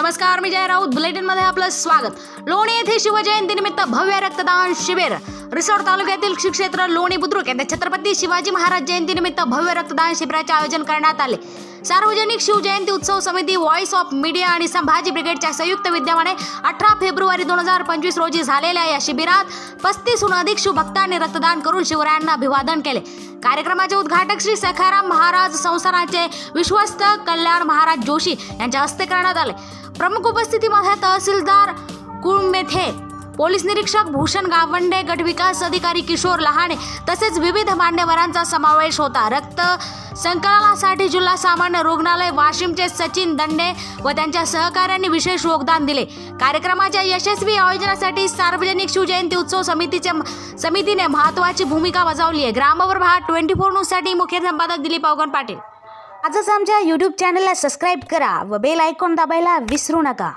नमस्कार मी जय राऊत. बुलेटिनमध्ये आपलं स्वागत. लोणी येथे शिवजयंतीनिमित्त भव्य रक्तदान शिबिर. रिसोड तालुक्यातील श्रीक्षेत्र लोणी बुद्रुक येथे छत्रपती शिवाजी महाराज जयंतीनिमित्त भव्य रक्तदान शिबिराचे आयोजन करण्यात आले. सार्वजनिक शिवजयंती उत्सव समिती व्हॉइस ऑफ मीडिया आणि संभाजी ब्रिगेडच्या संयुक्त विद्यमाने अठरा फेब्रुवारी दोन हजार पंचवीस रोजी झालेल्या या शिबिरात पस्तीसहून अधिक शिवभक्तांनी रक्तदान करून शिवरायांना अभिवादन केले. कार्यक्रमाचे उद्घाटक श्री सखाराम महाराज संस्थानाचे विश्वस्त कल्याण महाराज जोशी यांच्या हस्ते करण्यात आले. प्रमुख उपस्थितीमध्ये तहसीलदार कुळमेथे पोलीस निरीक्षक भूषण गावंडे गटविकास अधिकारी किशोर लहाणे तसेच विविध मान्यवरांचा समावेश होता. रक्त संकलनासाठी जिल्हा सामान्य रुग्णालय वाशिमचे सचिन दंडे व त्यांच्या सहकाऱ्यांनी विशेष योगदान दिले. कार्यक्रमाच्या यशस्वी आयोजनासाठी सार्वजनिक शिवजयंती उत्सव समितीचे समितीने महत्वाची भूमिका बजावली आहे. ग्रामप्रभात ट्वेंटी फोर न्यूजसाठी मुख्य संपादक दिलीप अवगण पाटील. आजच आमच्या यूट्यूब चॅनलला सबस्क्राईब करा व बेल आयकॉन दाबायला विसरू नका.